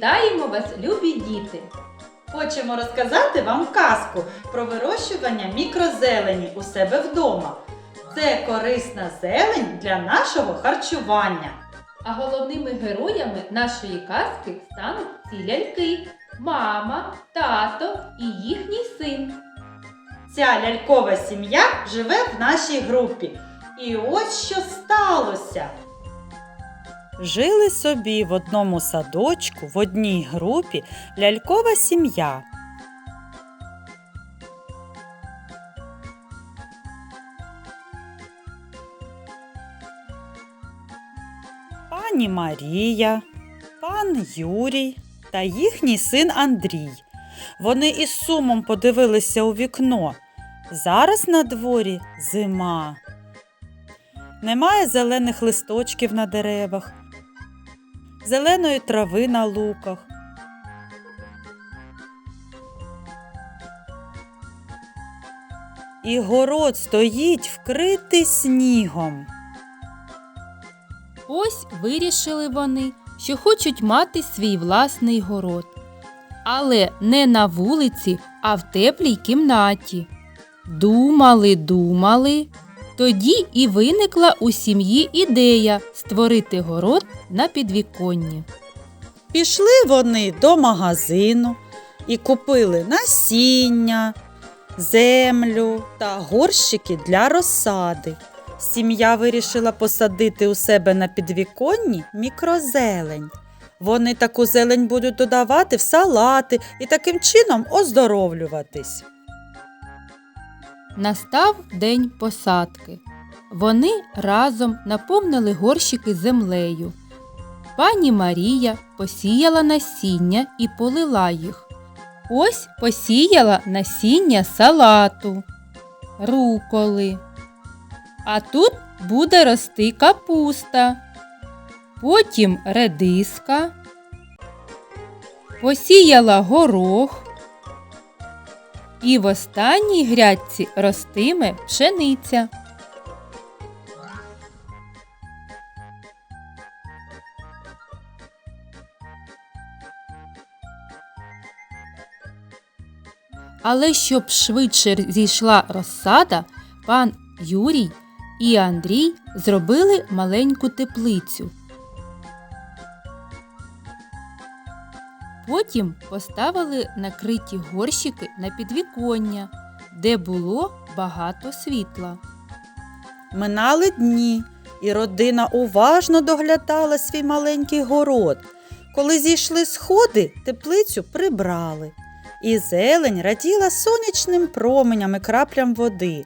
Вітаємо вас, любі діти! Хочемо розказати вам казку про вирощування мікрозелені у себе вдома. Це корисна зелень для нашого харчування. А головними героями нашої казки стануть ці ляльки, мама, тато і їхній син. Ця лялькова сім'я живе в нашій групі. І ось що сталося. Жили собі в одному садочку в одній групі лялькова сім'я. Пані Марія, пан Юрій та їхній син Андрій. Вони із сумом подивилися у вікно. Зараз на дворі зима. Немає зелених листочків на деревах, зеленої трави на луках. І город стоїть вкритий снігом. Ось вирішили вони, що хочуть мати свій власний город. Але не на вулиці, а в теплій кімнаті. Думали, думали. Тоді і виникла у сім'ї ідея створити город на підвіконні. Пішли вони до магазину і купили насіння, землю та горщики для розсади. Сім'я вирішила посадити у себе на підвіконні мікрозелень. Вони таку зелень будуть додавати в салати і таким чином оздоровлюватись. Настав день посадки. Вони разом наповнили горщики землею. Пані Марія посіяла насіння і полила їх. Ось посіяла насіння салату, руколи. А тут буде рости капуста, потім редиска, посіяла горох. І в останній грядці ростиме пшениця. Але щоб швидше зійшла розсада, пан Юрій і Андрій зробили маленьку теплицю. Потім поставили накриті горщики на підвіконня, де було багато світла. Минали дні, і родина уважно доглядала свій маленький город. Коли зійшли сходи, теплицю прибрали, і зелень раділа сонячним променям і краплям води.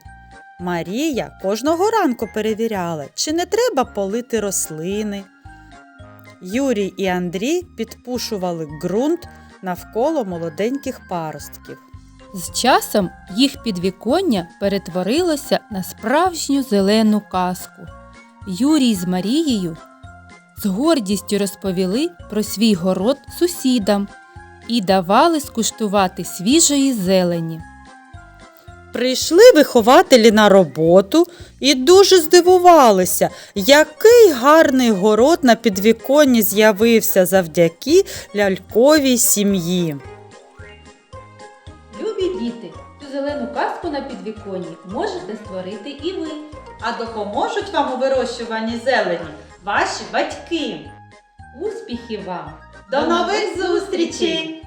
Марія кожного ранку перевіряла, чи не треба полити рослини. Юрій і Андрій підпушували ґрунт навколо молоденьких паростків. З часом їх підвіконня перетворилося на справжню зелену казку. Юрій з Марією з гордістю розповіли про свій город сусідам і давали скуштувати свіжої зелені. Прийшли вихователі на роботу і дуже здивувалися, який гарний город на підвіконні з'явився завдяки ляльковій сім'ї. Любі діти, цю зелену казку на підвіконні можете створити і ви. А допоможуть вам у вирощуванні зелені ваші батьки. Успіхів вам! До нових зустрічей!